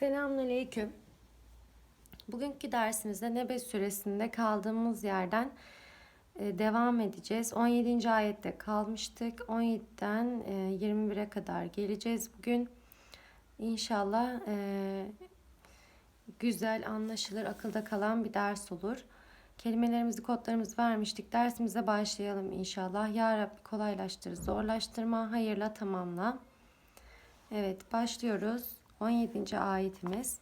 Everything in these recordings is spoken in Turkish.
Selamünaleyküm. Bugünkü dersimizde Nebe suresinde kaldığımız yerden e, devam edeceğiz. 17. ayette kalmıştık. 17'den e, 21'e kadar geleceğiz bugün. İnşallah e, güzel, anlaşılır, akılda kalan bir ders olur. Kelimelerimizi, kodlarımızı vermiştik. Dersimize başlayalım inşallah. Ya Rabbi kolaylaştır, zorlaştırma, hayırla tamamla. Evet başlıyoruz. 17. ayetimiz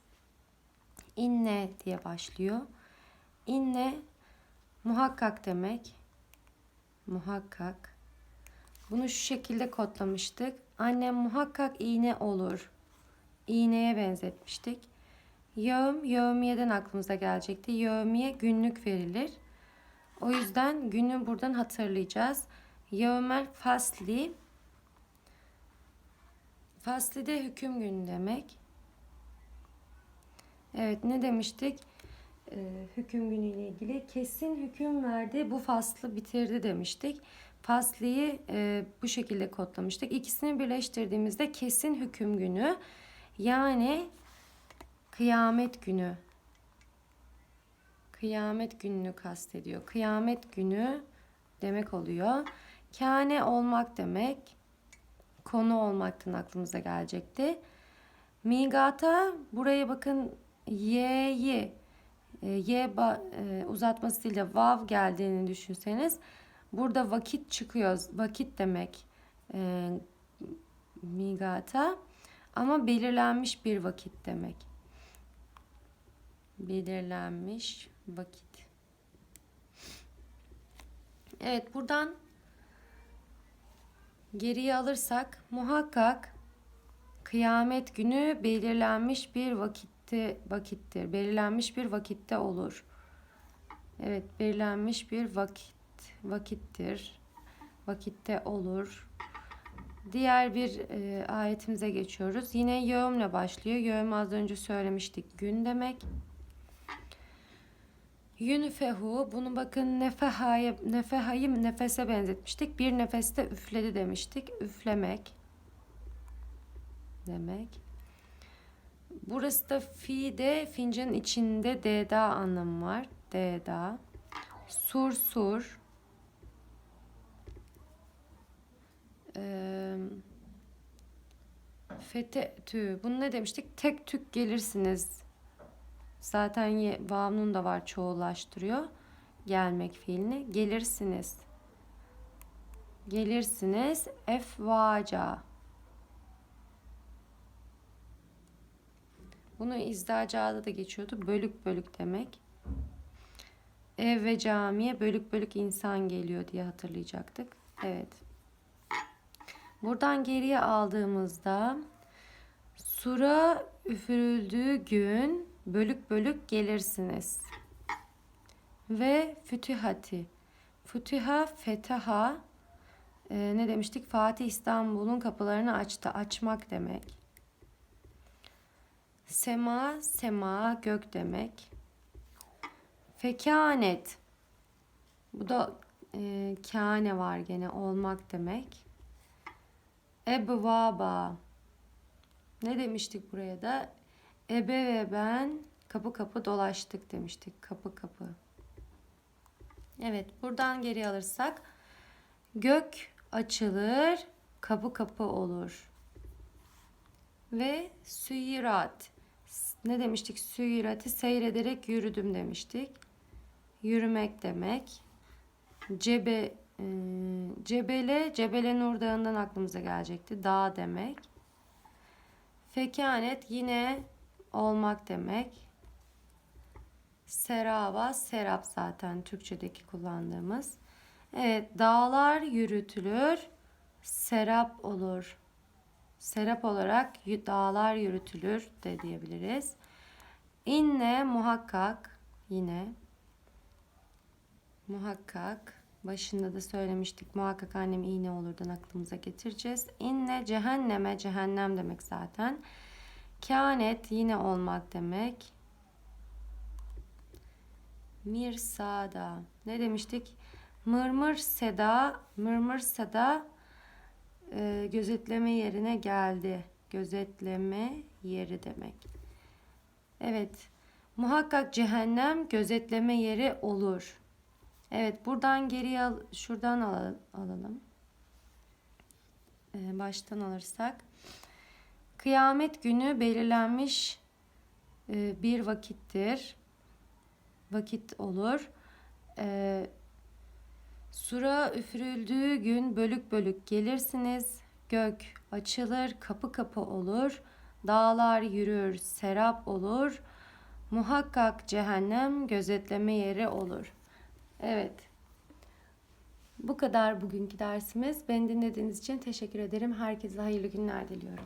inne diye başlıyor. İnne muhakkak demek. Muhakkak. Bunu şu şekilde kodlamıştık. Annem muhakkak iğne olur. İğneye benzetmiştik. Yağım, yağmiyeden aklımıza gelecekti. Yağmiye günlük verilir. O yüzden günü buradan hatırlayacağız. Yağmel fasli Fasli de hüküm günü demek. Evet ne demiştik? Ee, hüküm günüyle ilgili kesin hüküm verdi bu faslı bitirdi demiştik. Fasliyi e, bu şekilde kodlamıştık. İkisini birleştirdiğimizde kesin hüküm günü yani kıyamet günü. Kıyamet gününü kastediyor. Kıyamet günü demek oluyor. Kâne olmak demek konu olmaktan aklımıza gelecekti. Migata buraya bakın y'yi e, y e, uzatmasıyla vav geldiğini düşünseniz burada vakit çıkıyor. Vakit demek e, migata ama belirlenmiş bir vakit demek. Belirlenmiş vakit. Evet buradan Geriye alırsak muhakkak kıyamet günü belirlenmiş bir vakitte vakittir. Belirlenmiş bir vakitte olur. Evet, belirlenmiş bir vakit vakittir. Vakitte olur. Diğer bir e, ayetimize geçiyoruz. Yine yağımla başlıyor. Yağım az önce söylemiştik. Gün demek. Yünfehu bunu bakın nefehaya, nefehayı nefese benzetmiştik. Bir nefeste üfledi demiştik. Üflemek demek. Burası da fi de fincanın içinde deda anlamı var. Deda. Sur sur. Ee, fete Bunu ne demiştik? Tek tük gelirsiniz Zaten ye, da var çoğullaştırıyor. Gelmek fiilini. Gelirsiniz. Gelirsiniz. Efvaca. Bunu izdacada da geçiyordu. Bölük bölük demek. Ev ve camiye bölük bölük insan geliyor diye hatırlayacaktık. Evet. Buradan geriye aldığımızda sura üfürüldüğü gün bölük bölük gelirsiniz. Ve fütühati. Fütüha, fetaha e, ne demiştik? Fatih İstanbul'un kapılarını açtı. Açmak demek. Sema, sema, gök demek. Fekanet. Bu da e, kâne var gene olmak demek. Ebvaba. Ne demiştik buraya da? Ebe ve ben kapı kapı dolaştık demiştik. Kapı kapı. Evet buradan geri alırsak gök açılır, kapı kapı olur. Ve süyirat. Ne demiştik? Süyirati seyrederek yürüdüm demiştik. Yürümek demek. Cebe e, Cebele, Cebele Nur Dağı'ndan aklımıza gelecekti. Dağ demek. Fekanet yine olmak demek. Serava, serap zaten Türkçedeki kullandığımız. Evet, dağlar yürütülür, serap olur. Serap olarak dağlar yürütülür de diyebiliriz. İnne muhakkak yine muhakkak başında da söylemiştik muhakkak annem iğne olurdan aklımıza getireceğiz. İnne cehenneme cehennem demek zaten. Kânet yine olmak demek. Mirsada. Ne demiştik? Mırmır seda, mırmır seda e, gözetleme yerine geldi. Gözetleme yeri demek. Evet. Muhakkak cehennem gözetleme yeri olur. Evet, buradan geriye al, şuradan al- alalım. Ee, baştan alırsak. Kıyamet günü belirlenmiş e, bir vakittir. Vakit olur. Ee, Sura üfürüldüğü gün bölük bölük gelirsiniz. Gök açılır, kapı kapı olur. Dağlar yürür, serap olur. Muhakkak cehennem gözetleme yeri olur. Evet. Bu kadar bugünkü dersimiz. Beni dinlediğiniz için teşekkür ederim. Herkese hayırlı günler diliyorum.